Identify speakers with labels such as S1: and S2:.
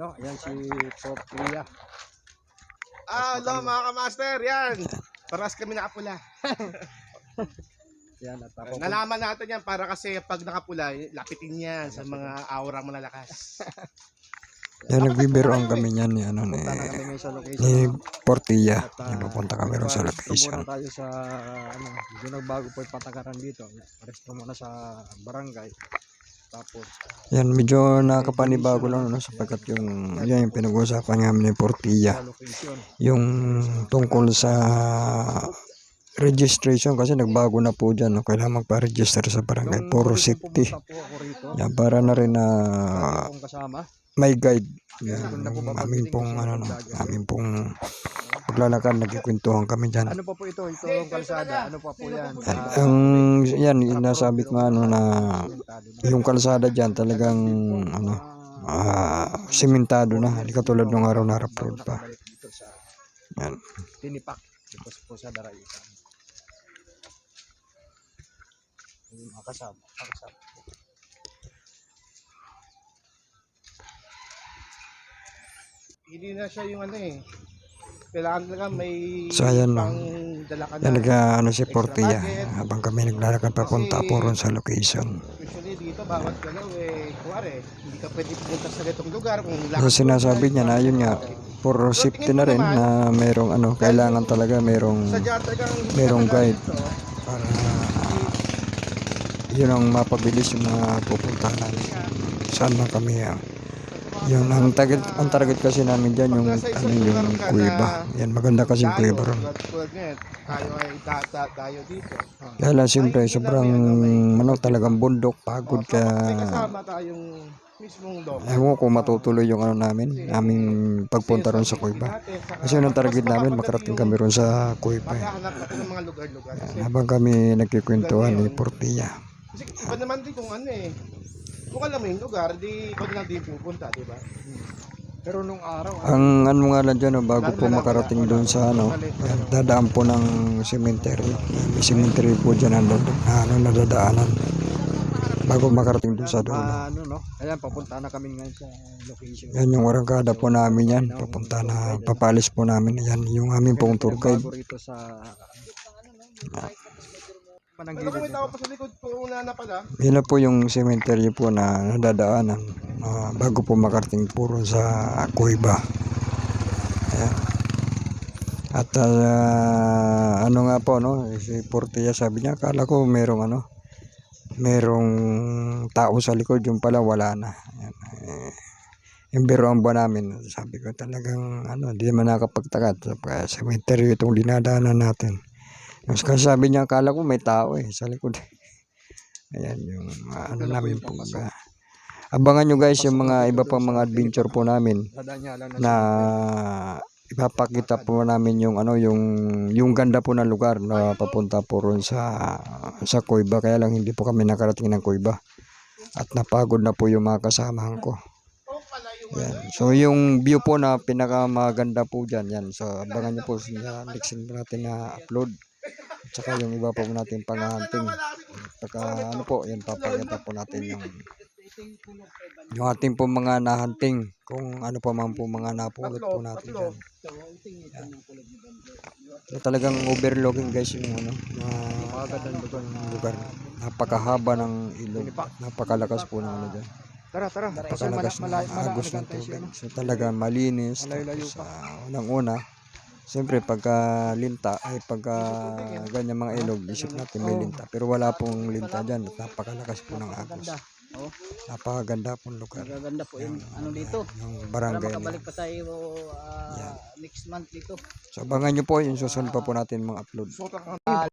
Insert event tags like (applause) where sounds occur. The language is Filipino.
S1: No, yan si Portria.
S2: Ah, hello mga kamaster, yan. Paras kami nakapula. (laughs)
S1: Yan at ako.
S2: Nalaman natin yan para kasi pag nakapula, lapitin yan sa mga aurang malalakas. (laughs)
S3: Yan, nagbibiroan kami niyan ni, ano, ni, ni? Portilla.
S1: Ah,
S3: Yan, pupunta kami rin sa location.
S1: muna tayo sa ano, medyo nagbago po yung patakaran dito. Resto muna sa barangay. Tapos
S3: Yan, medyo nakapanibago lang, no, sapagkat yung, yan yung pinag-uusapan namin ni Portilla. Yung tungkol sa registration kasi nagbago na po dyan. No? Kailangan magpa-register sa barangay.
S1: Kong
S3: safety. Yan, para na rin na
S1: kasama.
S3: may guide. Yan, amin pong, ano, no, amin pong paglalakad, nagkikwentuhan kami dyan.
S1: Ano pa po ito? Ito yung kalsada. Ano pa po yan? Ah,
S3: Ang, yan, yung nasabi ko nga, ano, na yung kalsada dyan talagang, ano, ah, simentado na. Hindi katulad nung araw na rough road pa. Yan.
S1: Tinipak. Dito po sa mga kasama. mga kasama.
S2: Hindi na siya yung ano eh. Kailangan talaga may
S3: So, ayan,
S2: ka
S3: Yan,
S2: na.
S3: nag, ano, si Portilla. Habang kami naglalakad papunta po ron sa location.
S2: Usually dito, bawat galaw eh, kuwari, hindi ka pwede pumunta sa ganitong lugar. Kung
S3: Yung sinasabi niya na, yun nga, for safety na rin na merong, ano, kailangan talaga merong, merong guide para yun ang mapabilis yung mga pupuntahan saan man kami ah. Yun ang target ang target kasi namin dyan yung ano yung kuweba yan maganda kasi yung kuweba ron
S2: tayo ay tata tayo dito.
S3: kaya lang siyempre sobrang ano talagang bundok pagod ka
S2: kasama tayong mismong dog.
S3: ewan ko matutuloy yung ano namin aming pagpunta ron sa kuweba kasi yun ang target namin makarating kami ron sa kuweba eh. Habang kami nagkikwentuhan ni Portilla
S2: kasi iba naman din kung ano eh. Kung alam mo yung lugar, di na lang din pupunta, di ba?
S1: Pero nung araw,
S3: Ang ano nga lang dyan, oh, bago po makarating doon sa ano, dadaan po ng cemetery. May cemetery po dyan na, na ano, nadadaanan. Bago makarating doon sa dulo.
S1: ah, ano no? Ayan, papunta na kami ngayon sa location.
S3: Yan yung warangkada po namin yan. Papunta na, papalis po namin. Yan yung aming pong tour guide.
S1: Bago rito sa
S2: Pero may tao
S1: dito.
S2: pa sa likod, kung una na pala,
S3: Yan na po yung cemetery po na nadadaanan ah, bago po makarating po ron sa Kuiba. Ayan. At ah, ano nga po no, si Portilla sabi niya, akala ko merong ano, merong tao sa likod, yung pala wala na. Ayan. Eh, yung biroan ba namin, sabi ko talagang ano, di naman nakapagtakat cemetery itong dinadaanan natin. Tapos kasi sabi niya, akala ko may tao eh, sa likod. (laughs) Ayan yung ah, ano namin po. ah. abangan nyo guys yung mga iba pang mga adventure po namin na ipapakita po namin yung ano yung yung ganda po ng lugar na papunta po ron sa sa Kuiba kaya lang hindi po kami nakarating ng Kuiba at napagod na po yung mga kasamahan ko yan. so yung view po na pinakamaganda po dyan yan so abangan nyo po sa next natin na upload at saka yung iba po natin pang-hunting pagka ano po yan papakita po natin yung yung ating po mga nahunting kung ano pa man po mga napulot po natin dyan. Yan. So, talagang overlooking guys yung ano, na lugar. Napakahaba ng ilog. Napakalakas po ng ano dyan.
S1: Tara, tara.
S3: Napakalakas ng agos ng tubig.
S1: no?
S3: So talaga malinis. Tapos uh, unang-una, siyempre pagka linta ay pagka ganyan mga ilog, isip natin may linta. Pero wala pong linta dyan. Napakalakas po ng agos. Napakaganda pong lugar.
S4: magaganda po yung ano dito.
S3: Yung
S4: Para
S3: barangay na.
S4: makabalik pa tayo ah, next month dito.
S3: So abangan nyo po yung susunod pa po natin mga upload.